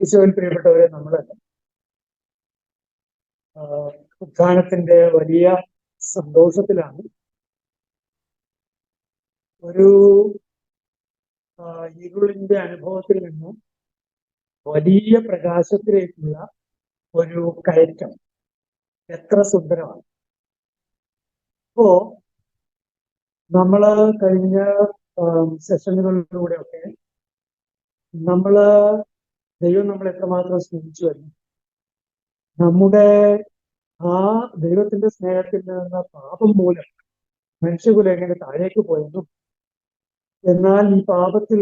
ഈശോയിൽ പ്രിയപ്പെട്ടവരെ നമ്മൾ ഉത്ഥാനത്തിന്റെ വലിയ സന്തോഷത്തിലാണ് ഒരു ഇരുളിന്റെ അനുഭവത്തിൽ നിന്നും വലിയ പ്രകാശത്തിലേക്കുള്ള ഒരു കയറ്റം. എത്ര സുന്ദരമാണ്. ഇപ്പോ നമ്മൾ കഴിഞ്ഞ സെഷനുകളിലൂടെയൊക്കെ നമ്മൾ ദൈവം നമ്മൾ എത്രമാത്രം സ്നേഹിച്ചു വരുന്നു നമ്മുടെ ആ ദൈവത്തിന്റെ സ്നേഹത്തിൽ നിന്ന പാപം മൂലം മനുഷ്യകുലം എങ്ങനെ താഴേക്ക് പോയെന്നും എന്നാൽ ഈ പാപത്തിൽ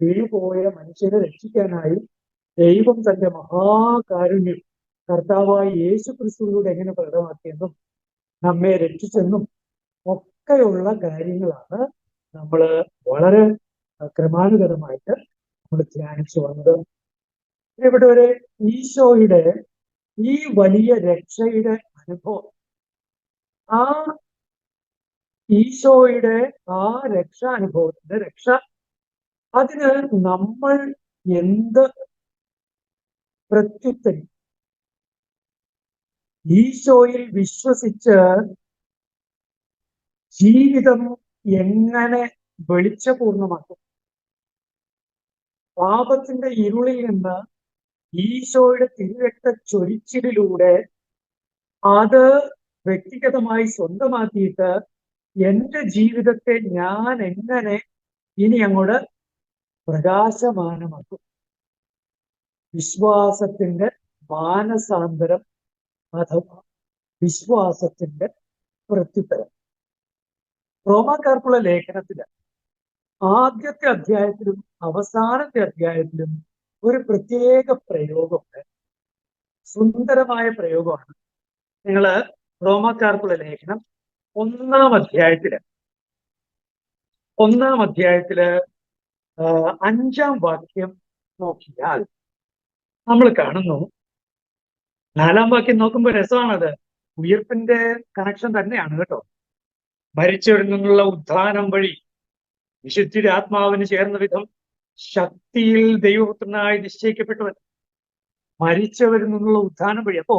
വീണുപോയ മനുഷ്യനെ രക്ഷിക്കാനായി ദൈവം തന്റെ മഹാകാരുണ്യം കർത്താവായ യേശു ക്രിസ്തുവിലൂടെ എങ്ങനെ പ്രകടമാക്കിയെന്നും നമ്മെ രക്ഷിച്ചെന്നും ഒക്കെയുള്ള കാര്യങ്ങളാണ് നമ്മൾ വളരെ ക്രമാനുഗതമായിട്ട് നമ്മൾ ധ്യാനിച്ചു വന്നത്. പ്രിയപ്പെട്ടവരെ ഈശോയുടെ ഈ വലിയ രക്ഷയുടെ അനുഭവം. ആ ഈശോയുടെ ആ രക്ഷ അനുഭവത്തിന്റെ രക്ഷ. അതിന് നമ്മൾ എന്ത് പ്രത്യുത്തരി? ഈശോയിൽ വിശ്വസിച്ച് ജീവിതം എങ്ങനെ വെളിച്ചപൂർണമാക്കും? പാപത്തിന്റെ ഇരുളിൽ നിന്ന് ഈശോയുടെ തിരുരക്ത ചൊരിച്ചിലിലൂടെ അത് വ്യക്തിഗതമായി സ്വന്തമാക്കിയിട്ട് എന്റെ ജീവിതത്തെ ഞാൻ എങ്ങനെ ഇനി അങ്ങോട്ട് പ്രകാശമാനമാക്കും? വിശ്വാസത്തിന്റെ മാനസാന്തരം അഥവാ വിശ്വാസത്തിന്റെ പ്രത്യുത്തരം. റോമാക്കാർക്കുള്ള ലേഖനത്തിൽ ആദ്യത്തെ അധ്യായത്തിലും അവസാനത്തെ അധ്യായത്തിലും ഒരു പ്രത്യേക പ്രയോഗമുണ്ട്. സുന്ദരമായ പ്രയോഗമാണ്. നിങ്ങൾ റോമാക്കാർക്കുള്ള ലേഖനം ഒന്നാം അധ്യായത്തിൽ ഒന്നാം അധ്യായത്തിൽ അഞ്ചാം വാക്യം നോക്കിയാൽ നമ്മൾ കാണുന്നു. നാലാം വാക്യം നോക്കുമ്പോൾ രസമാണത്. ഉയർപ്പിന്റെ കണക്ഷൻ തന്നെയാണ് കേട്ടോ. മരിച്ചവരിൽ നിന്നുള്ള ഉദ്ധാനം വഴി വിശുദ്ധിയുടെ ആത്മാവിന് ചേർന്ന വിധം ശക്തിയിൽ ദൈവപുത്രനായി നിശ്ചയിക്കപ്പെട്ടവൻ മരിച്ചവരിൽ നിന്നുള്ള ഉദ്ധാനം വഴി. അപ്പോ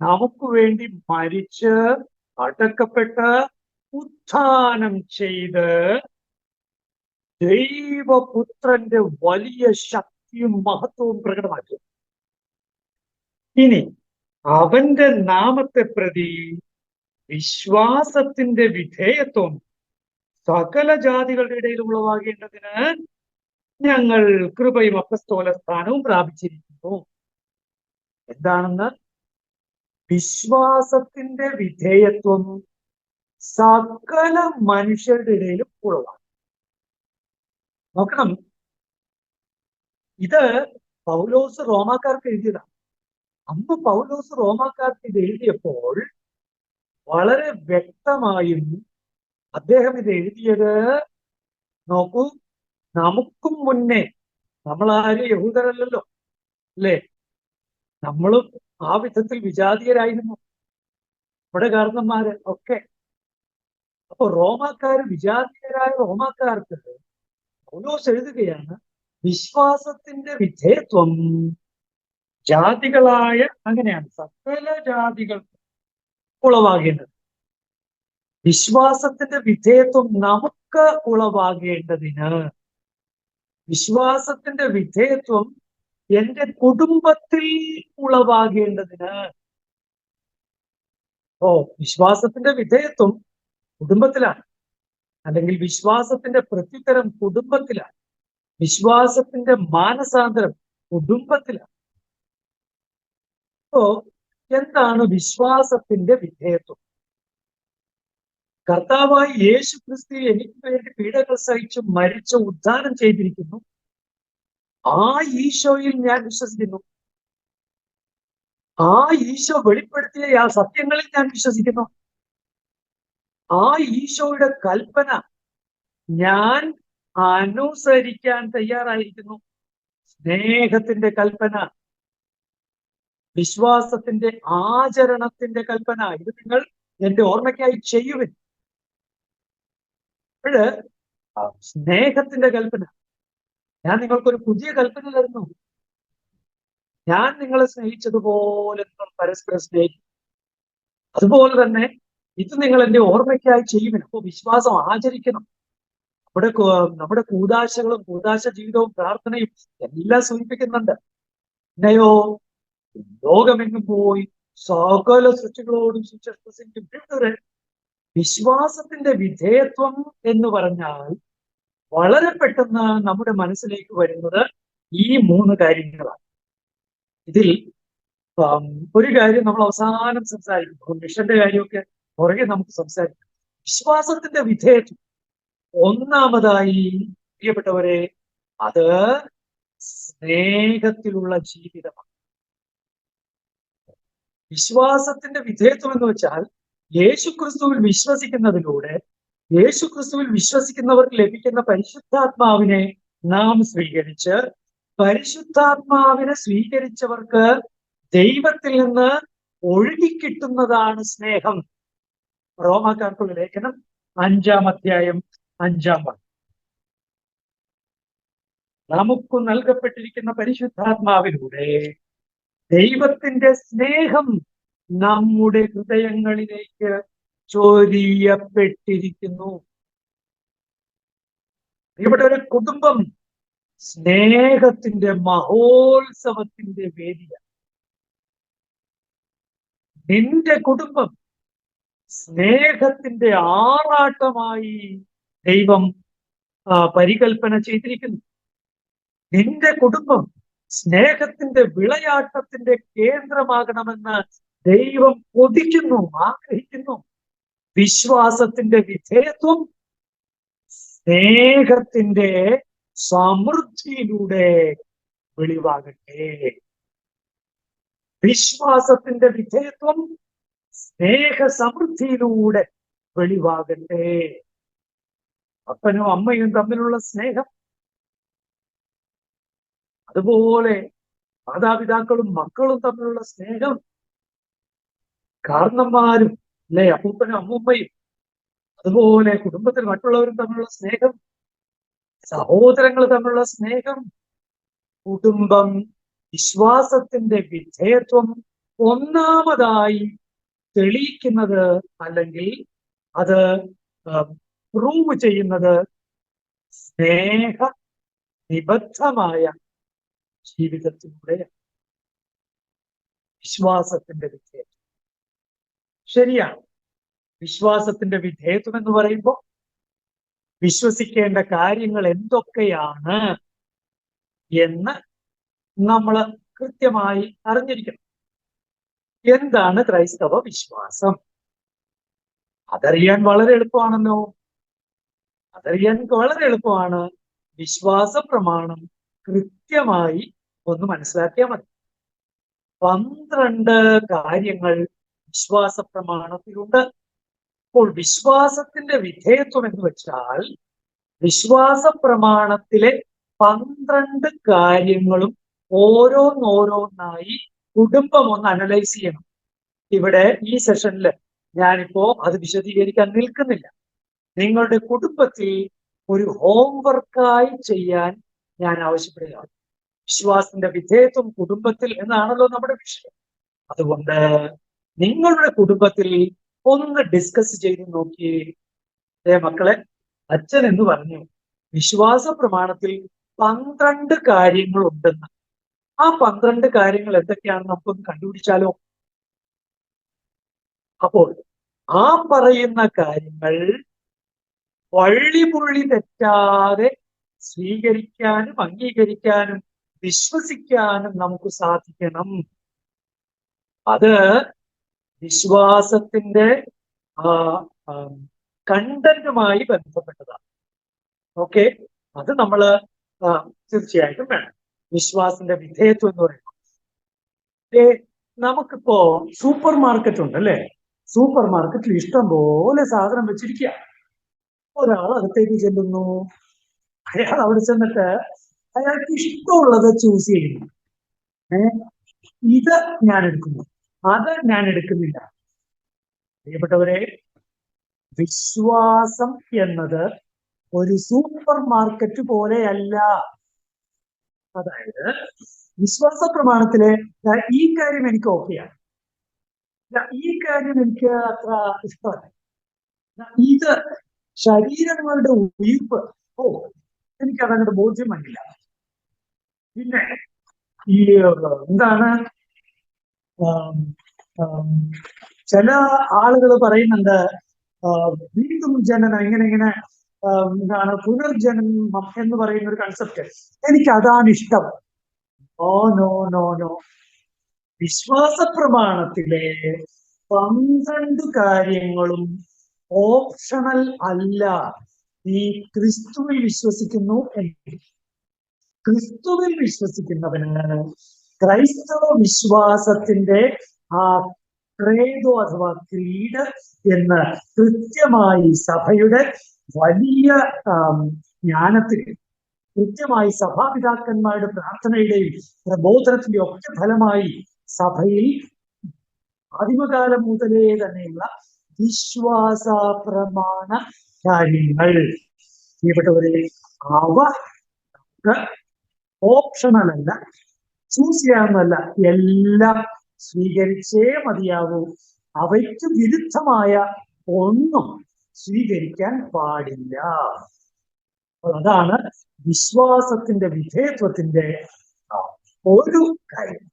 നമുക്ക് വേണ്ടി മരിച്ച് അടക്കപ്പെട്ട് ഉത്ഥാനം ചെയ്ത് ദൈവപുത്രന്റെ വലിയ ശക്തിയും മഹത്വവും പ്രകടമാക്കി. ഇനി അവന്റെ നാമത്തെ പ്രതി വിശ്വാസത്തിന്റെ വിധേയത്വം സകല ജാതികളുടെ ഇടയിൽ ഉളവാകേണ്ടതിന് ഞങ്ങൾ കൃപയും അപ്പസ്തോല സ്ഥാനവും പ്രാപിച്ചിരിക്കുന്നു. എന്താണെന്ന്? വിശ്വാസത്തിന്റെ വിധേയത്വം സകല മനുഷ്യരുടെ ഇടയിലും ഉള്ളതാണ് നോക്കണം. ഇത് പൗലോസ് റോമാക്കാർക്ക് എഴുതിയതാണ്. അന്ന് പൗലോസ് റോമാക്കാർക്ക് ഇത് എഴുതിയപ്പോൾ വളരെ വ്യക്തമായും അദ്ദേഹം ഇത് എഴുതിയത് നോക്കൂ. നമുക്കും മുന്നേ നമ്മൾ ആരും യഹൂദരല്ലല്ലോ അല്ലേ? നമ്മളും ആ വിധത്തിൽ വിജാതീയരായിരുന്നു. നമ്മുടെ കാരണന്മാര് ഒക്കെ. അപ്പൊ റോമാക്കാർ വിജാതീയരായ റോമാക്കാർക്ക് പൗലോസ് എഴുതുകയാണ് വിശ്വാസത്തിന്റെ വിധേയത്വം ജാതികളായ അങ്ങനെയാണ് സകല ജാതികൾ ഉളവാകേണ്ടത്. വിശ്വാസത്തിന്റെ വിധേയത്വം നമുക്ക് ഉളവാകേണ്ടതിന് വിശ്വാസത്തിന്റെ വിധേയത്വം എന്റെ കുടുംബത്തിൽ ഉളവാകേണ്ടതിന്. ഓ വിശ്വാസത്തിന്റെ വിധേയത്വം കുടുംബത്തിലാണ്. അല്ലെങ്കിൽ വിശ്വാസത്തിന്റെ പ്രത്യുത്തരം കുടുംബത്തിലാണ്. വിശ്വാസത്തിന്റെ മാനസാന്തരം കുടുംബത്തിലാണ്. ഓ എന്താണ് വിശ്വാസത്തിന്റെ വിധേയത്വം? കർത്താവായി യേശു ക്രിസ്തു എനിക്ക് വേണ്ടി പീഡകൾ സഹിച്ചു മരിച്ച ഉദ്ധാനം ചെയ്തിരിക്കുന്നു. ആ ഈശോയിൽ ഞാൻ വിശ്വസിക്കുന്നു. ആ ഈശോ വെളിപ്പെടുത്തിയ ആ സത്യങ്ങളിൽ ഞാൻ വിശ്വസിക്കുന്നു. ആ ഈശോയുടെ കൽപ്പന ഞാൻ അനുസരിക്കാൻ തയ്യാറായിരിക്കുന്നു. സ്നേഹത്തിന്റെ കൽപ്പന വിശ്വാസത്തിന്റെ ആചരണത്തിന്റെ കൽപ്പന ഇത് നിങ്ങൾ എന്റെ ഓർമ്മയ്ക്കായി ചെയ്യുവിൻ. അപ്പോഴ് സ്നേഹത്തിന്റെ കൽപ്പന. ഞാൻ നിങ്ങൾക്കൊരു പുതിയ കൽപ്പന തരുന്നു. ഞാൻ നിങ്ങളെ സ്നേഹിച്ചതുപോലെ നിങ്ങൾ പരസ്പരം സ്നേഹിക്കും. അതുപോലെ തന്നെ ഇത് നിങ്ങൾ എന്റെ ഓർമ്മയ്ക്കായി ചെയ്യുമെന്ന് അപ്പൊ വിശ്വാസം ആചരിക്കണം. നമ്മുടെ നമ്മുടെ കൂതാശകളും കൂതാശ ജീവിതവും പ്രാർത്ഥനയും എല്ലാം സൂചിപ്പിക്കുന്നുണ്ട്. പിന്നെയോ ലോകമെങ്ങും പോയി സകല സൃഷ്ടികളോടും സുശ്വസിക്കും വിശ്വാസത്തിന്റെ വിധേയത്വം എന്ന് പറഞ്ഞാൽ വളരെ പെട്ടെന്ന് നമ്മുടെ മനസ്സിലേക്ക് വരുന്നത് ഈ മൂന്ന് കാര്യങ്ങളാണ്. ഇതിൽ ഒരു കാര്യം നമ്മൾ അവസാനം സംസാരിക്കും. മിഷന്റെ കാര്യമൊക്കെ പുറകെ നമുക്ക് സംസാരിക്കാം. വിശ്വാസത്തിന്റെ വിധേയത്വം. ഒന്നാമതായി പ്രിയപ്പെട്ടവരെ അത് സ്നേഹത്തിലുള്ള ജീവിതമാണ്. വിശ്വാസത്തിന്റെ വിധേയത്വം എന്ന് വെച്ചാൽ യേശു ക്രിസ്തുവിൽ വിശ്വസിക്കുന്നതിലൂടെ യേശു ക്രിസ്തുവിൽ വിശ്വസിക്കുന്നവർക്ക് ലഭിക്കുന്ന പരിശുദ്ധാത്മാവിനെ നാം സ്വീകരിച്ച് പരിശുദ്ധാത്മാവിനെ സ്വീകരിച്ചവർക്ക് ദൈവത്തിൽ നിന്ന് ഒഴുകിക്കിട്ടുന്നതാണ് സ്നേഹം. റോമാക്കാർക്കുള്ള ലേഖനം അഞ്ചാം അധ്യായം അഞ്ചാം വാക്യം. നമുക്ക് നൽകപ്പെട്ടിരിക്കുന്ന പരിശുദ്ധാത്മാവിലൂടെ ദൈവത്തിന്റെ സ്നേഹം നമ്മുടെ ഹൃദയങ്ങളിലേക്ക് ചൊരിയപ്പെട്ടിരിക്കുന്നു. ഇവിടെ ഒരു കുടുംബം സ്നേഹത്തിന്റെ മഹോത്സവത്തിന്റെ വേദിയാണ്. നിന്റെ കുടുംബം സ്നേഹത്തിന്റെ ആറാട്ടമായി ദൈവം പരികൽപ്പന ചെയ്തിരിക്കുന്നു. നിന്റെ കുടുംബം സ്നേഹത്തിന്റെ വിളയാട്ടത്തിന്റെ കേന്ദ്രമാകണമെന്ന് ദൈവം കൊതിക്കുന്നു ആഗ്രഹിക്കുന്നു. വിശ്വാസത്തിന്റെ വിധേയത്വം സ്നേഹത്തിന്റെ സമൃദ്ധിയിലൂടെ വെളിവാകട്ടെ. വിശ്വാസത്തിന്റെ വിധേയത്വം സ്നേഹ സമൃദ്ധിയിലൂടെ വെളിവാകട്ടെ. അപ്പനും അമ്മയും തമ്മിലുള്ള സ്നേഹം. അതുപോലെ മാതാപിതാക്കളും മക്കളും തമ്മിലുള്ള സ്നേഹം. കാരണന്മാരും അല്ലെ അപ്പൂപ്പനും അമ്മൂമ്മയും അതുപോലെ കുടുംബത്തിൽ മറ്റുള്ളവരും തമ്മിലുള്ള സ്നേഹം സഹോദരങ്ങൾ തമ്മിലുള്ള സ്നേഹം കുടുംബം വിശ്വാസത്തിന്റെ വിധേയത്വം ഒന്നാമതായി തെളിയിക്കുന്നത് അല്ലെങ്കിൽ അത് പ്രൂവ് ചെയ്യുന്നത് സ്നേഹ നിബദ്ധമായ ജീവിതത്തിലൂടെയാണ്. വിശ്വാസത്തിന്റെ വിധേയത്വം. ശരിയാണ്. വിശ്വാസത്തിന്റെ വിധേയത്വം എന്ന് പറയുമ്പോൾ വിശ്വസിക്കേണ്ട കാര്യങ്ങൾ എന്തൊക്കെയാണ് എന്ന് നമ്മൾ കൃത്യമായി അറിഞ്ഞിരിക്കണം. എന്താണ് ക്രൈസ്തവ വിശ്വാസം? അതറിയാൻ വളരെ എളുപ്പമാണല്ലോ അതറിയാൻ വളരെ എളുപ്പമാണ്. വിശ്വാസ പ്രമാണം കൃത്യമായി ഒന്ന് മനസ്സിലാക്കിയാൽ മതി. പന്ത്രണ്ട് കാര്യങ്ങൾ വിശ്വാസ പ്രമാണത്തിലുണ്ട് അപ്പോൾ വിശ്വാസത്തിന്റെ വിധേയത്വം എന്ന് വെച്ചാൽ വിശ്വാസ പ്രമാണത്തിലെ പന്ത്രണ്ട് കാര്യങ്ങളും ഓരോന്നോരോന്നായി കുടുംബം ഒന്ന് അനലൈസ് ചെയ്യണം. ഇവിടെ ഈ സെഷനിൽ ഞാനിപ്പോ അത് വിശദീകരിക്കാൻ നിൽക്കുന്നില്ല. നിങ്ങളുടെ കുടുംബത്തിൽ ഒരു ഹോംവർക്കായി ചെയ്യാൻ ഞാൻ ആവശ്യപ്പെടുകയാണ്. വിശ്വാസത്തിന്റെ വിധേയത്വം കുടുംബത്തിൽ എന്നാണല്ലോ നമ്മുടെ വിഷയം. അതുകൊണ്ട് നിങ്ങളുടെ കുടുംബത്തിൽ ഒന്ന് ഡിസ്കസ് ചെയ്ത് നോക്കിയേ. ഏ മക്കളെ അച്ഛൻ എന്ന് പറഞ്ഞു വിശ്വാസ പ്രമാണത്തിൽ പന്ത്രണ്ട് കാര്യങ്ങൾ ഉണ്ടെന്ന്. ആ പന്ത്രണ്ട് കാര്യങ്ങൾ എന്തൊക്കെയാണെന്ന് നമുക്കൊന്ന് കണ്ടുപിടിച്ചാലോ? അപ്പോൾ ആ പറയുന്ന കാര്യങ്ങൾ വള്ളിപുള്ളി തെറ്റാതെ സ്വീകരിക്കാനും അംഗീകരിക്കാനും വിശ്വസിക്കാനും നമുക്ക് സാധിക്കണം. അത് വിശ്വാസത്തിന്റെ ആ കണ്ടന്റുമായി ബന്ധപ്പെട്ടതാണ്. ഓക്കെ? അത് നമ്മൾ തീർച്ചയായിട്ടും വേണം. വിശ്വാസിന്റെ വിധേയത്വം എന്ന് പറയുന്നത്. നമുക്കിപ്പോ സൂപ്പർ മാർക്കറ്റ് ഉണ്ട് അല്ലേ? സൂപ്പർ മാർക്കറ്റിൽ ഇഷ്ടം പോലെ സാധനം വെച്ചിരിക്കുക ഒരാൾ അകത്തേക്ക് ചെല്ലുന്നു. അയാൾ അവിടെ ചെന്നിട്ട് അയാൾക്ക് ഇഷ്ടമുള്ളത് ചൂസ് ചെയ്യുന്നു. ഏ? ഇത് ഞാൻ എടുക്കുന്നു. അത് ഞാൻ എടുക്കുന്നില്ല. പ്രിയപ്പെട്ടവരെ വിശ്വാസം എന്നത് ഒരു സൂപ്പർ മാർക്കറ്റ് പോലെയല്ല. അതായത് വിശ്വാസ പ്രമാണത്തിലെ ഈ കാര്യം എനിക്ക് ഓക്കെയാണ് ഈ കാര്യം എനിക്ക് അത്ര ഇഷ്ടമല്ല. ഇത് ശരീരങ്ങളുടെ ഉയർപ്പ് ഓ എനിക്ക് അതങ്ങോട്ട് ബോധ്യം വന്നില്ല. പിന്നെ ഈ എന്താണ്? ചില ആളുകൾ പറയുന്നുണ്ട് വീണ്ടും ജനനം ഇങ്ങനെ ഇങ്ങനെ എന്താണ് പുനർജന്മം എന്ന് പറയുന്ന ഒരു കൺസെപ്റ്റ് എനിക്ക് അതാണ് ഇഷ്ടം. Oh no no no. വിശ്വാസ പ്രമാണത്തിലെ പന്ത്രണ്ട് കാര്യങ്ങളും ഓപ്ഷണൽ അല്ല. ഈ ക്രിസ്തുവിൽ വിശ്വസിക്കുന്നു എങ്കിൽ ക്രിസ്തുവിൽ വിശ്വസിക്കുന്നവന് ക്രൈസ്തവ വിശ്വാസത്തിന്റെ ആ ക്രേദോ അഥവാ ക്രീഡ് എന്ന് കൃത്യമായി സഭയുടെ വലിയ ജ്ഞാനത്തിൽ കൃത്യമായി സഭാപിതാക്കന്മാരുടെ പ്രാർത്ഥനയുടെയും പ്രബോധനത്തിന്റെ ഒക്കെ ഫലമായി സഭയിൽ ആദിമകാലം മുതലേ തന്നെയുള്ള വിശ്വാസ പ്രമാണ കാര്യങ്ങൾ. പ്രിയപ്പെട്ടവരെ അവ ഓപ്ഷണൽ അല്ല. ചൂസ് ചെയ്യാമെന്നല്ല എല്ലാം സ്വീകരിച്ചേ മതിയാകൂ അവയ്ക്ക് വിരുദ്ധമായ ഒന്നും സ്വീകരിക്കാൻ പാടില്ല. അതാണ് വിശ്വാസത്തിന്റെ വിധേയത്വത്തിന്റെ ഒരു കാര്യം.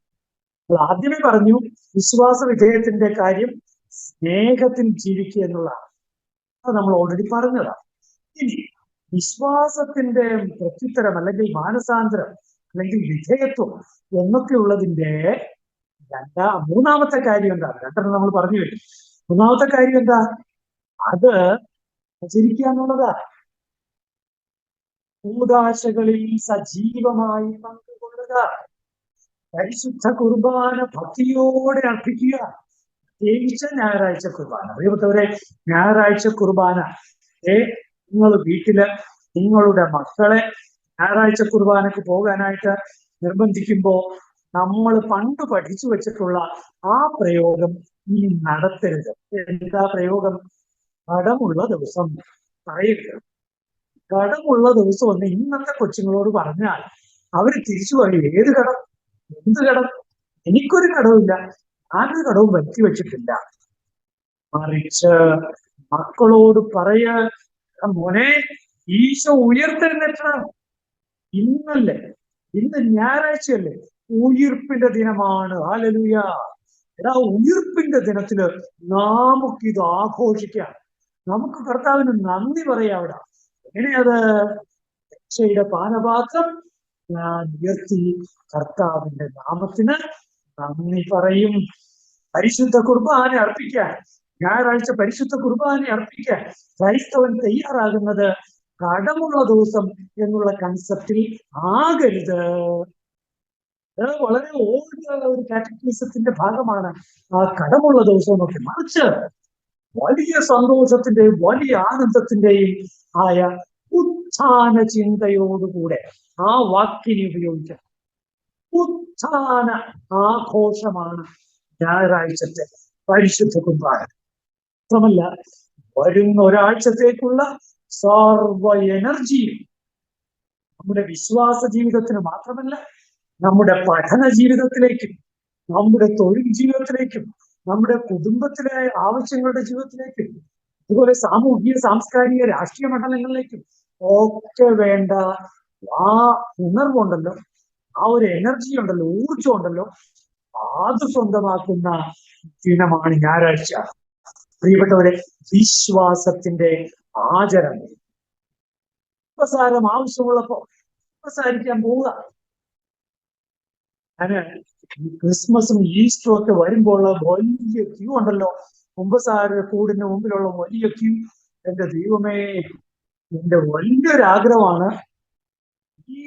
ആദ്യമേ പറഞ്ഞു വിശ്വാസ വിധേയത്തിന്റെ കാര്യം സ്നേഹത്തിൽ ജീവിക്കുക എന്നുള്ളതാണ്. അത് നമ്മൾ ഓൾറെഡി പറഞ്ഞതാണ്. ഇനി വിശ്വാസത്തിന്റെ പ്രത്യുത്തരം അല്ലെങ്കിൽ മാനസാന്തരം അല്ലെങ്കിൽ വിധേയത്വം എന്നൊക്കെയുള്ളതിന്റെ രണ്ടാ മൂന്നാമത്തെ കാര്യം എന്താ? രണ്ടെണ്ണം നമ്മൾ പറഞ്ഞു കഴിഞ്ഞു. മൂന്നാമത്തെ കാര്യം എന്താ? അത് ആചരിക്കുക എന്നുള്ളതാ. കൂതാശകളിൽ സജീവമായി പങ്കുകൊള്ളുക. പരിശുദ്ധ കുർബാന ഭക്തിയോടെ അർപ്പിക്കുക. പ്രത്യേകിച്ച് ഞായറാഴ്ച കുർബാന. അറിയപ്പെട്ടവരെ ഞായറാഴ്ച കുർബാന. ഏ നിങ്ങൾ വീട്ടിൽ നിങ്ങളുടെ മക്കളെ ഞായറാഴ്ച കുർബാനക്ക് പോകാനായിട്ട് നിർബന്ധിക്കുമ്പോൾ നമ്മൾ പണ്ട് പഠിച്ചു വെച്ചിട്ടുള്ള ആ പ്രയോഗം ഇനി നടത്തരുത്. എന്താ പ്രയോഗം? കടമുള്ള ദിവസം പറയരുത്. കടമുള്ള ദിവസം ഒന്ന് ഇന്നത്തെ കൊച്ചുങ്ങളോട് പറഞ്ഞാൽ അവർ തിരിച്ചു പറയും ഏത് കടം? എന്ത് കടം? എനിക്കൊരു കടവുമില്ല. ആരുടെ കടവും വരുത്തി വെച്ചിട്ടില്ല. മറിച്ച് മക്കളോട് പറയ മോനെ ഈശോ ഉയർത്തെഴുന്നേറ്റണം. ഇന്നല്ലേ? ഇന്ന് ഞായറാഴ്ചയല്ലേ? ഉയിർപ്പിന്റെ ദിനമാണ്. ഹാലലുയ എടാ ഉയിർപ്പിന്റെ ദിനത്തിൽ നമുക്ക് ഇത് ആഘോഷിക്കാം. നമുക്ക് കർത്താവിന് നന്ദി പറയാം അവിടെ. എങ്ങനെയത്? രക്ഷയുടെ പാനപാത്രം ഞാൻ ഉയർത്തി കർത്താവിന്റെ നാമത്തിന് നന്ദി പറയും. പരിശുദ്ധ കുർബാന അർപ്പിക്കാൻ ഞായറാഴ്ച പരിശുദ്ധ കുർബാന അർപ്പിക്കാൻ ക്രൈസ്തവൻ തയ്യാറാകുന്നത് കടമുള്ള ദിവസം എന്നുള്ള കൺസെപ്റ്റിൽ ആകരുത്. വളരെ ഓൾഡ് ഒരു കാറ്റഗറിസത്തിന്റെ ഭാഗമാണ് ആ കടമുള്ള ദിവസം എന്നൊക്കെ മറിച്ച് വലിയ സന്തോഷത്തിന്റെയും വലിയ ആനന്ദത്തിന്റെയും ആയ ഉത്ഥാന ചിന്തയോടുകൂടെ ആ വാക്കിനെ ഉപയോഗിക്കാം. ഉത്ഥാന ആഘോഷമാണ് ഞായറാഴ്ചത്തെ പരിശുദ്ധ കുർബാന. മാത്രമല്ല വരുന്ന ഒരാഴ്ചത്തേക്കുള്ള സർവ എനർജിയും നമ്മുടെ വിശ്വാസ ജീവിതത്തിന് മാത്രമല്ല നമ്മുടെ പഠന ജീവിതത്തിലേക്കും നമ്മുടെ തൊഴിൽ ജീവിതത്തിലേക്കും നമ്മുടെ കുടുംബത്തിലെ ആവശ്യങ്ങളുടെ ജീവിതത്തിലേക്കും അതുപോലെ സാമൂഹിക സാംസ്കാരിക രാഷ്ട്രീയ മണ്ഡലങ്ങളിലേക്കും ഒക്കെ വേണ്ട ആ ഉണർവുണ്ടല്ലോ ആ ഒരു എനർജി ഉണ്ടല്ലോ ഊർജം ഉണ്ടല്ലോ അത് സ്വന്തമാക്കുന്ന ദിനമാണ് ഞായറാഴ്ച. പ്രിയപ്പെട്ടവരെ വിശ്വാസത്തിന്റെ ആചരണം. ഉപസാരം ആവശ്യമുള്ളപ്പോ ഉപസാരിക്കാൻ പോവുക. അങ്ങനെ ക്രിസ്മസും ഈസ്റ്ററും ഒക്കെ വരുമ്പോൾ വലിയ ക്യൂ ഉണ്ടല്ലോ. കുമ്പസാര കൂടിന് മുമ്പിലുള്ള വലിയ ക്യൂ. എന്റെ ദൈവമേ എന്റെ വലിയൊരു ആഗ്രഹമാണ് ഈ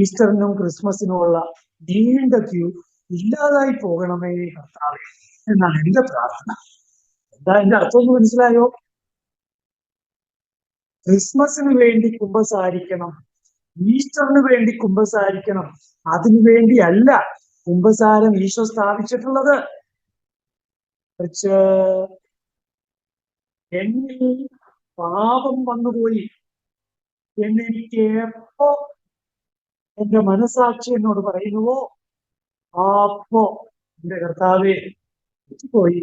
ഈസ്റ്ററിനും ക്രിസ്മസിനുമുള്ള നീണ്ട ക്യൂ ഇല്ലാതായി പോകണമേ കർത്താവേ. എന്നാണ് എന്റെ പ്രാർത്ഥന. എന്താ എന്റെ അർത്ഥം മനസ്സിലായോ? ക്രിസ്മസിന് വേണ്ടി കുമ്പസാരിക്കണം. ഈസ്റ്ററിന് വേണ്ടി കുമ്പസാരിക്കണം. അതിനു വേണ്ടിയല്ല കുമ്പസാരം ഈശോ സ്ഥാപിച്ചിട്ടുള്ളത്. എന്നിൽ പാപം വന്നുപോയി. എന്നെനിക്ക് എപ്പോ എന്റെ മനസാക്ഷി എന്നോട് പറയുന്നുവോ? അപ്പോ എന്റെ കർത്താവെ പോയി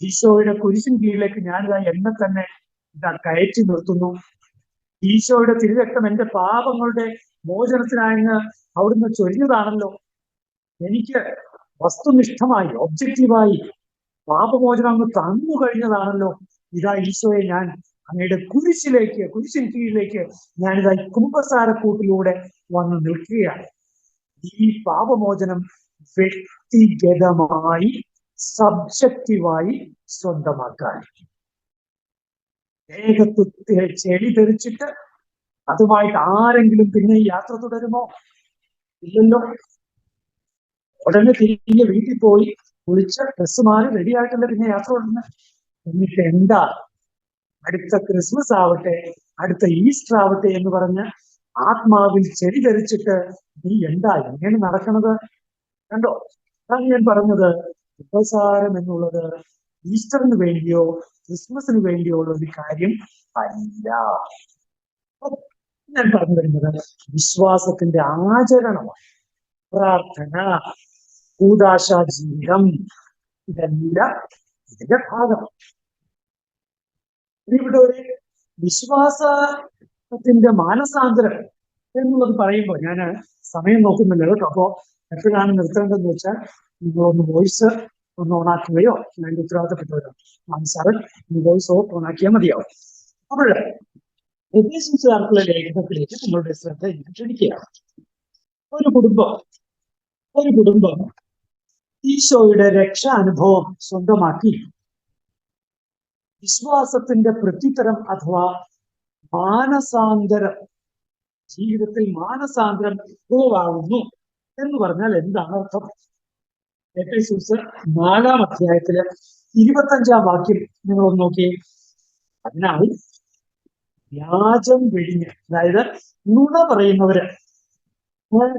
ഈശോയുടെ കുരിശിൻ കീഴിലേക്ക് ഞാനിതാ എന്നെ തന്നെ ഇതാ കയറ്റി നിർത്തുന്നു. ഈശോയുടെ തിരുരക്തം എന്റെ പാപങ്ങളുടെ മോചനത്തിനായെന്ന് അവിടുന്ന് ചൊരിഞ്ഞതാണല്ലോ. എനിക്ക് വസ്തുനിഷ്ഠമായി ഒബ്ജക്റ്റീവായി പാപമോചനം അങ്ങ് തന്നു കഴിഞ്ഞതാണല്ലോ. ഇതാ ഈശോയെ ഞാൻ അങ്ങയുടെ കുരിശിലേക്ക് കുരിശിൻ കീഴിലേക്ക് ഞാനിതാ കുംഭസാരക്കൂട്ടിലൂടെ വന്ന് നിൽക്കുകയാണ്. ഈ പാപമോചനം വ്യക്തിഗതമായി സബ്ജക്റ്റീവായി സ്വന്തമാക്കാൻ. ദേഹത്ത് ചെളി തെറിച്ചിട്ട് അതുമായിട്ട് ആരെങ്കിലും പിന്നെ യാത്ര തുടരുമോ? ഇല്ലല്ലോ. ഉടനെ തിരികെ വീട്ടിൽ പോയി കുളിച്ച് ഡ്രസ് മാറി റെഡി ആയിട്ടല്ല പിന്നെ യാത്ര തുടരുന്നത് എന്നിട്ട് എന്താ? അടുത്ത ക്രിസ്മസ് ആവട്ടെ അടുത്ത ഈസ്റ്റർ ആവട്ടെ എന്ന് പറഞ്ഞ് ആത്മാവിൽ ചെടി ധരിച്ചിട്ട് നീ എന്താ എങ്ങനെ നടക്കണത്? കണ്ടോ? അതാണ് ഞാൻ പറഞ്ഞത് ഉപസാരം എന്നുള്ളത് ഈസ്റ്ററിന് വേണ്ടിയോ ക്രിസ്മസിന് വേണ്ടിയുള്ള ഒരു കാര്യം അല്ല ഞാൻ പറഞ്ഞു വരുന്നത് വിശ്വാസത്തിന്റെ ആചരണമാണ്. പ്രാർത്ഥന കൂതാശാ ജീവിതം ഇതെല്ലാം ഇതിന്റെ ഭാഗമാണ്. ഇവിടെ ഒരു വിശ്വാസത്തിന്റെ മാനസാന്തരം എന്നുള്ളത് പറയുമ്പോൾ ഞാൻ സമയം നോക്കുന്നില്ല കേട്ടോ. അപ്പോ എപ്പോഴാണ് നിർത്തേണ്ടതെന്ന് വെച്ചാൽ നിങ്ങളൊന്ന് വോയിസ് ഒന്ന് ഓണാക്കുകയോ അതിന്റെ ഉത്തരവാദിത്തപ്പെട്ടവരോ സാറ് വോയിസ് ഓണാക്കിയാൽ മതിയാവും. അപ്പോൾ ഉപദേശിച്ചാർക്കുള്ള ലേഖനത്തിലേക്ക് നിങ്ങളുടെ ശ്രദ്ധ ഞാൻ ക്ഷണിക്കുകയാണ് ഒരു കുടുംബം ഒരു കുടുംബം ഈശോയുടെ രക്ഷ അനുഭവം സ്വന്തമാക്കി. വിശ്വാസത്തിന്റെ പ്രത്യുത്തരം അഥവാ മാനസാന്തരം ജീവിതത്തിൽ മാനസാന്തരം ഉളവാകുന്നു എന്ന് പറഞ്ഞാൽ എന്താണ് അർത്ഥം? എഫേസൂസ് നാലാം അധ്യായത്തിൽ ഇരുപത്തഞ്ചാം വാക്യം നിങ്ങൾ ഒന്ന് നോക്കിയേ അതിനാൽ വ്യാജം വെടിഞ്ഞ് അതായത് നുണ പറയുന്നവര്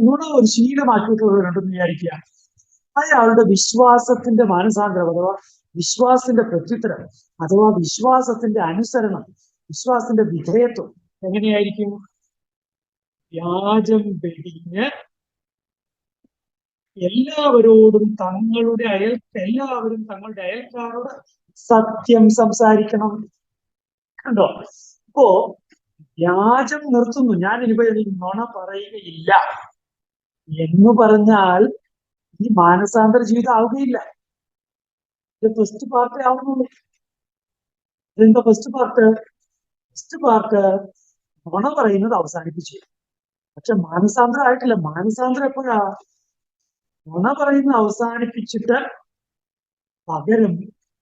നുണ ഒരു ശീലമാക്കിയിട്ടുള്ളവരുണ്ടെന്ന് വിചാരിക്കുക. അയാളുടെ വിശ്വാസത്തിന്റെ മാനസാന്തരം അഥവാ വിശ്വാസത്തിന്റെ പ്രത്യുത്തരം അഥവാ വിശ്വാസത്തിന്റെ അനുസരണം വിശ്വാസത്തിന്റെ വിധേയത്വം എങ്ങനെയായിരിക്കും? വ്യാജം വെടിഞ്ഞ് എല്ലാവരോടും തങ്ങളുടെ അയൽ എല്ലാവരും തങ്ങളുടെ അയൽക്കാരോട് സത്യം സംസാരിക്കണം. കണ്ടോ? ഇപ്പോ വ്യാജം നിർത്തുന്നു. ഞാൻ ഇനിപ്പോ നുണ പറയുകയില്ല. എന്ന് പറഞ്ഞാൽ ഈ മാനസാന്തര ജീവിതം ആവുകയില്ല. ഇത് ഫസ്റ്റ് പാർട്ട് ആവുന്നുള്ളൂ. ഇതെന്താ ഫസ്റ്റ് പാർട്ട് ഫസ്റ്റ് പാർട്ട് നുണ പറയുന്നത് അവസാനിപ്പിച്ചു. പക്ഷെ മാനസാന്തരം ആയിട്ടില്ല. മാനസാന്തരം എപ്പോഴാ? നുണ പറയുന്നത് അവസാനിപ്പിച്ചിട്ട് പകരം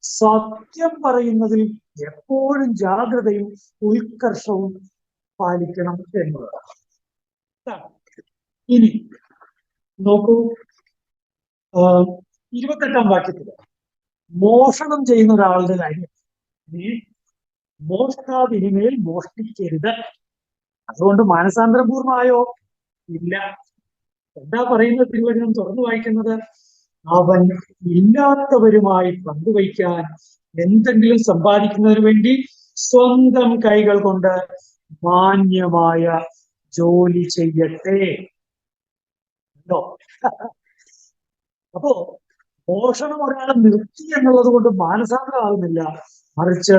സത്യം പറയുന്നതിൽ എപ്പോഴും ജാഗ്രതയും ഉത്കർഷവും പാലിക്കണം എന്നുള്ളതാണ് ഇനി നോക്കൂ ഇരുപത്തെട്ടാം വാക്യത്തിൽ മോഷണം ചെയ്യുന്ന ഒരാളുടെ കാര്യം. നീ മോഷ്ടാവിനിമേൽ മോഷ്ടിക്കരുത്. അതുകൊണ്ട് മാനസാന്തരപൂർണമായോ? ഇല്ല. എന്താ പറയുന്നത് തിരുവചനം തുറന്നു വായിക്കുന്നത്? അവൻ ഇല്ലാത്തവരുമായി പങ്കുവയ്ക്കാൻ എന്തെങ്കിലും സമ്പാദിക്കുന്നതിന് വേണ്ടി സ്വന്തം കൈകൾ കൊണ്ട് മാന്യമായ ജോലി ചെയ്യട്ടെ. അപ്പോ മോഷണം ഒരാൾ നിർത്തി എന്നുള്ളത് കൊണ്ട് മാനസാന്തരമാകുന്നില്ല. മറിച്ച്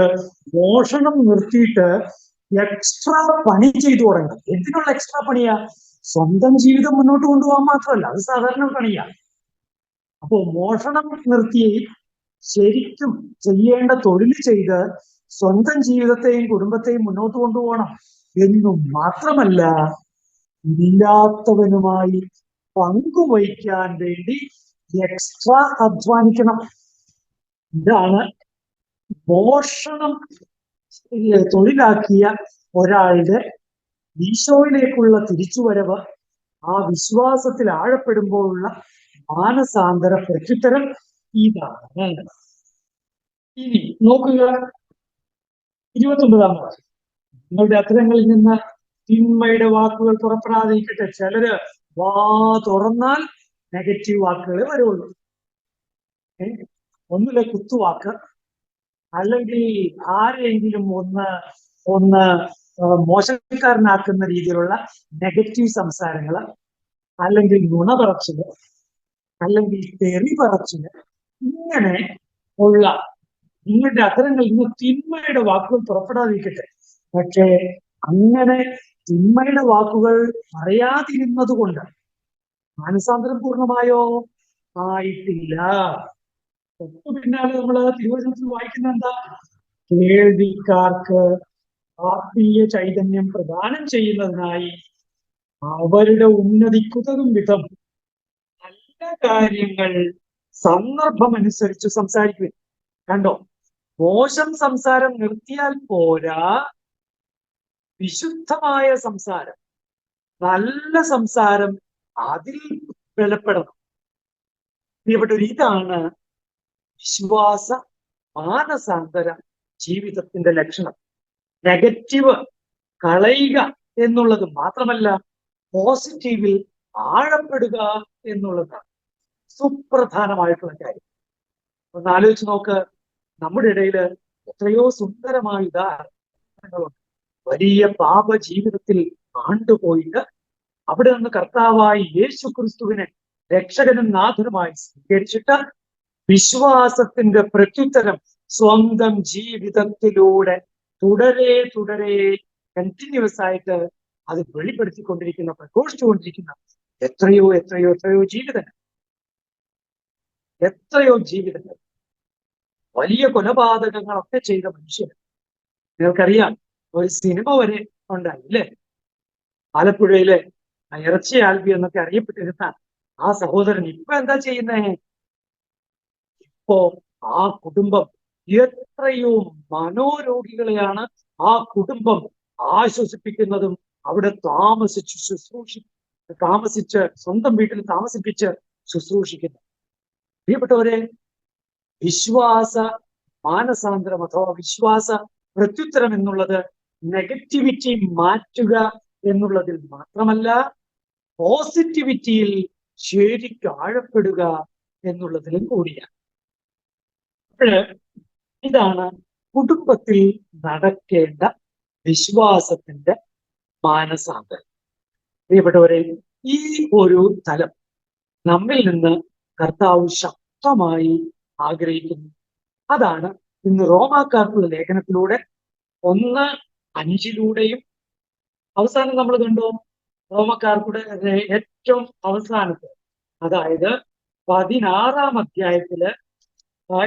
മോഷണം നിർത്തിയിട്ട് എക്സ്ട്രാ പണി ചെയ്തു തുടങ്ങണം എന്തിനുള്ള എക്സ്ട്രാ പണിയാ? സ്വന്തം ജീവിതം മുന്നോട്ട് കൊണ്ടുപോകാൻ മാത്രമല്ല അത് സാധാരണ പണിയാണ്. അപ്പോ മോഷണം നിർത്തി ശരിക്കും ചെയ്യേണ്ട തൊഴിൽ ചെയ്ത് സ്വന്തം ജീവിതത്തെയും കുടുംബത്തെയും മുന്നോട്ട് കൊണ്ടുപോകണം എന്നും മാത്രമല്ല ഇല്ലാത്തവനുമായി പങ്കുവയ്ക്കാൻ വേണ്ടി എക്സ്ട്രാ അധ്വാനിക്കണം. ഇതാണ് മോഷണം തൊഴിലാക്കിയ ഒരാളുടെ ഈശോയിലേക്കുള്ള തിരിച്ചുവരവ് ആ വിശ്വാസത്തിൽ ആഴപ്പെടുമ്പോഴുള്ള മാനസാന്തര പ്രത്യുത്തരം ഇതാണ്. ഇനി നോക്കുക ഇരുപത്തൊമ്പതാം വാക്യം. നിങ്ങളുടെ അത്തരങ്ങളിൽ നിന്ന് തിന്മയുടെ വാക്കുകൾ പുറപ്പെടാതിരിക്കട്ടെ. ചിലര് വാ തുറന്നാൽ നെഗറ്റീവ് വാക്കുകളെ വരുള്ളൂ. ഒന്നിലെ കുത്തുവാക്ക് അല്ലെങ്കിൽ ആരെങ്കിലും ഒന്ന് ഒന്ന് മോശക്കാരനാക്കുന്ന രീതിയിലുള്ള നെഗറ്റീവ് സംസാരങ്ങൾ അല്ലെങ്കിൽ നുണ പറച്ചിൽ അല്ലെങ്കിൽ തെറി പറച്ചിൽ ഇങ്ങനെ ഉള്ള നിങ്ങളുടെ അത്തരങ്ങൾ ഇന്ന് തിന്മയുടെ വാക്കുകൾ പുറപ്പെടാതിരിക്കട്ടെ. പക്ഷേ അങ്ങനെ തിന്മയുടെ വാക്കുകൾ പറയാതിരുന്നത് കൊണ്ട് മാനസാന്തരം പൂർണമായോ ആയിട്ടില്ല. തൊട്ടു പിന്നാലെ നമ്മൾ തിരുവചനത്തിൽ വായിക്കുന്ന എന്താ? കേൾവിക്കാർക്ക് ആത്മീയ ചൈതന്യം പ്രദാനം ചെയ്യുന്നതിനായി അവരുടെ ഉന്നതിക്കുതകും വിധം നല്ല കാര്യങ്ങൾ സന്ദർഭമനുസരിച്ച് സംസാരിക്കുക കണ്ടോ? മോശം സംസാരം നിർത്തിയാൽ പോരാ. വിശുദ്ധമായ സംസാരം നല്ല സംസാരം അതിൽ ബലപ്പെടണം. പ്രിയപ്പെട്ടൊരു ഇതാണ് വിശ്വാസ മാനസാന്തര ജീവിതത്തിന്റെ ലക്ഷണം. നെഗറ്റീവ് കളയുക എന്നുള്ളത് മാത്രമല്ല പോസിറ്റീവിൽ ആഴപ്പെടുക എന്നുള്ളതാണ് സുപ്രധാനമായിട്ടുള്ള കാര്യം. ഒന്ന് ആലോചിച്ച് നോക്ക്. നമ്മുടെ ഇടയിൽ എത്രയോ സുന്ദരമായ ഉദാഹരണങ്ങളുണ്ട്. വലിയ പാപ ജീവിതത്തിൽ ആണ്ടുപോയിട്ട് അവിടെ നിന്ന് കർത്താവായി യേശു ക്രിസ്തുവിനെ രക്ഷകനും നാഥനുമായി സ്വീകരിച്ചിട്ട് വിശ്വാസത്തിന്റെ പ്രത്യുത്തരം സ്വന്തം ജീവിതത്തിലൂടെ തുടരെ തുടരെ കണ്ടിന്യൂസ് ആയിട്ട് അത് വെളിപ്പെടുത്തിക്കൊണ്ടിരിക്കുന്ന പ്രഘോഷിച്ചുകൊണ്ടിരിക്കുന്ന എത്രയോ എത്രയോ എത്രയോ ജീവിതങ്ങൾ. എത്രയോ ജീവിതങ്ങൾ. വലിയ കൊലപാതകങ്ങളൊക്കെ ചെയ്ത മനുഷ്യർ. നിങ്ങൾക്കറിയാം ഒരു സിനിമ വരെ ഉണ്ടായി അല്ലേ? ആലപ്പുഴയിലെ ഇറച്ചി ആൽബി എന്നൊക്കെ അറിയപ്പെട്ടിരുന്ന ആ സഹോദരൻ ഇപ്പൊ എന്താ ചെയ്യുന്നേ? ഇപ്പോ ആ കുടുംബം എത്രയോ മനോരോഗികളെയാണ് ആ കുടുംബം ആശ്വസിപ്പിക്കുന്നതും അവിടെ താമസിച്ച് ശുശ്രൂഷി താമസിച്ച് സ്വന്തം വീട്ടിൽ താമസിപ്പിച്ച് ശുശ്രൂഷിക്കുന്നു. പ്രിയപ്പെട്ടവരെ വിശ്വാസ മാനസാന്തരം അഥവാ വിശ്വാസ പ്രത്യുത്തരം എന്നുള്ളത് നെഗറ്റിവിറ്റി മാറ്റുക എന്നുള്ളതിൽ മാത്രമല്ല പോസിറ്റിവിറ്റിയിൽ ശരിക്കാഴപ്പെടുക എന്നുള്ളതിലും കൂടിയാണ്. അപ്പോഴ് ഇതാണ് കുടുംബത്തിൽ നടക്കേണ്ട വിശ്വാസത്തിന്റെ മാനസാന്തരം. പ്രിയപ്പെട്ടവരെ ഈ ഒരു തലം നമ്മിൽ നിന്ന് കർത്താവ് ശക്തമായി ആഗ്രഹിക്കുന്നു. അതാണ് ഇന്ന് റോമാക്കാർക്കുള്ള ലേഖനത്തിലൂടെ ഒന്ന് അഞ്ചിലൂടെയും. അവസാനം നമ്മൾ കണ്ടോ? റോമക്കാർക്കുടെ ഏറ്റവും അവസാനത്തെ. അതായത് പതിനാറാം അധ്യായത്തിൽ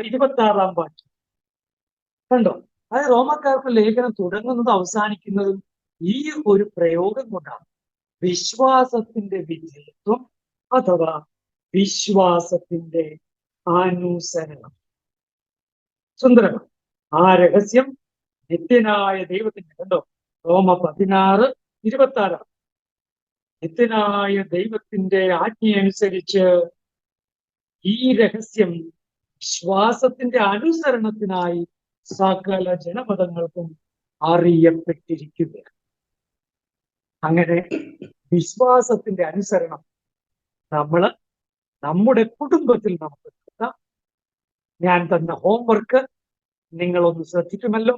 ഇരുപത്തി ആറാം വാക്യം. കണ്ടോ? അതായത് റോമക്കാർക്ക് ലേഖനം തുടങ്ങുന്നത് അവസാനിക്കുന്നതും ഈ ഒരു പ്രയോഗം കൊണ്ടാണ്. വിശ്വാസത്തിന്റെ വിജയത്വം അഥവാ വിശ്വാസത്തിന്റെ അനുസരണം. സുന്ദരമാണ് ആ രഹസ്യം നിത്യനായ ദൈവത്തിന്റെ കണ്ടോ? റോമ പതിനാറ് ഇരുപത്തി ആറാണ് നിത്യനായ ദൈവത്തിന്റെ ആജ്ഞയനുസരിച്ച് ഈ രഹസ്യം വിശ്വാസത്തിന്റെ അനുസരണത്തിനായി സകല ജനപദങ്ങൾക്കും അറിയപ്പെട്ടിരിക്കുകയാണ് അങ്ങനെ വിശ്വാസത്തിന്റെ അനുസരണം നമ്മൾ നമ്മുടെ കുടുംബത്തിൽ നമുക്ക് ഞാൻ തന്ന ഹോംവർക്ക് നിങ്ങളൊന്ന് ശ്രദ്ധിക്കുമല്ലോ.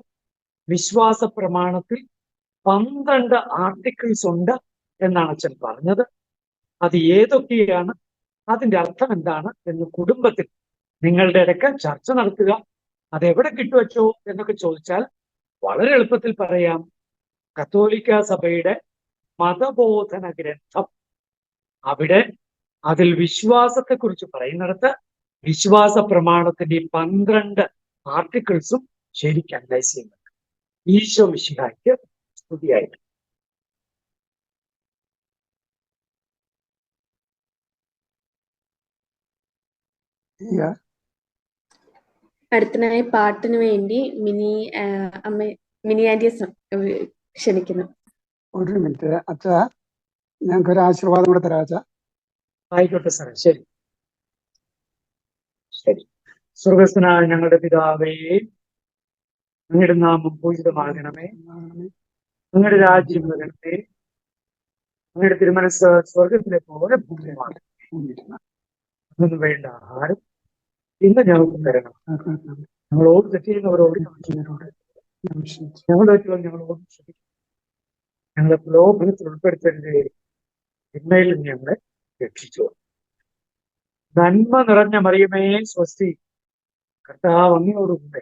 വിശ്വാസ പ്രമാണത്തിൽ പന്ത്രണ്ട് ആർട്ടിക്കിൾസ് ഉണ്ട് എന്നാണ് അച്ഛൻ പറഞ്ഞത്. അത് ഏതൊക്കെയാണ്? അതിന്റെ അർത്ഥം എന്താണ്? എന്ന് കുടുംബത്തിൽ നിങ്ങളുടെ ഇടയ്ക്ക് ചർച്ച നടത്തുക. അതെവിടെ കിട്ടുവച്ചോ എന്നൊക്കെ ചോദിച്ചാൽ വളരെ എളുപ്പത്തിൽ പറയാം. കത്തോലിക്ക സഭയുടെ മതബോധന ഗ്രന്ഥം. അവിടെ അതിൽ വിശ്വാസത്തെക്കുറിച്ച് പറയുന്നിടത്ത് വിശ്വാസ പ്രമാണത്തിന്റെ പന്ത്രണ്ട് ആർട്ടിക്കിൾസും ശരിക്കും അനലൈസ് ചെയ്യുന്നുണ്ട്. ഈശോ മിശിഹായ്ക്ക് സ്തുതിയായിട്ട്. അടുത്തനായി പാട്ടിന് വേണ്ടി മിനി അമ്മ മിനി ആന്റിയെ ക്ഷണിക്കുന്നു. ഒരു മിനിറ്റ്. അച്ഛ ഞങ്ങൾക്ക് ഒരു ആശീർവാദം കൂടെ തരാം അച്ഛ. ആയിക്കോട്ടെ സാറേ. ശരി. ശരി. ഞങ്ങളുടെ പിതാവേ അങ്ങയുടെ നാമം പൂജിതമാകണമേ. അങ്ങയുടെ രാജ്യം വരണമേ. അങ്ങയുടെ തിരുമനസ് സ്വർഗത്തിലെ പോലെ ഭൂമിയാണ് അതൊന്നും വേണ്ട. ആഹാരം ഇന്ന് ഞങ്ങൾക്ക് തരണം. ഞങ്ങളോട് തെറ്റ് ചെയ്യുന്നവരോട് ഞങ്ങളുടെ തെറ്റുകൾ ഞങ്ങളോട് ക്ഷമിക്കും ഞങ്ങളെ പ്രലോഭനത്തിൽ ഉൾപ്പെടുത്തരുതേ തിന്മയിൽ ഞങ്ങളെ രക്ഷിച്ചു. നന്മ നിറഞ്ഞ മറിയമേ സ്വസ്തി. കർത്താവ് അങ്ങയോടുകൂടെ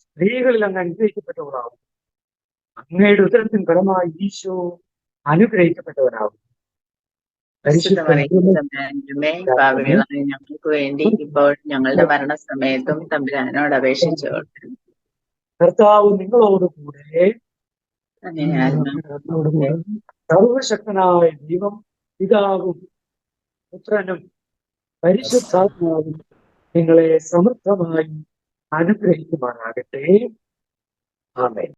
സ്ത്രീകളിൽ അങ്ങ് അനുഗ്രഹിക്കപ്പെട്ടവളാവും. അങ്ങയുടെ ഉത്തരത്തിൻ ഫലമായി ഈശോ അനുഗ്രഹിക്കപ്പെട്ടവനാവും. പരിശുദ്ധ പരിശുദ്ധ മറിയമേ, തമ്പുരാന്റമ്മേ, പാപികളായ ഞങ്ങൾക്ക് വേണ്ടി ഇപ്പോൾ ഞങ്ങളുടെ മരണസമയത്തും തമ്പുരാനോട് അപേക്ഷിച്ചു കർത്താവ് നിങ്ങളോടുകൂടെ സർവശക്തനായ ദൈവം പിതാവും പുത്രനും പരിശുദ്ധാത്മാവും നിങ്ങളെ സമൃദ്ധമായി അനുഗ്രഹിക്കുമാറാകട്ടെ. ആമേൻ.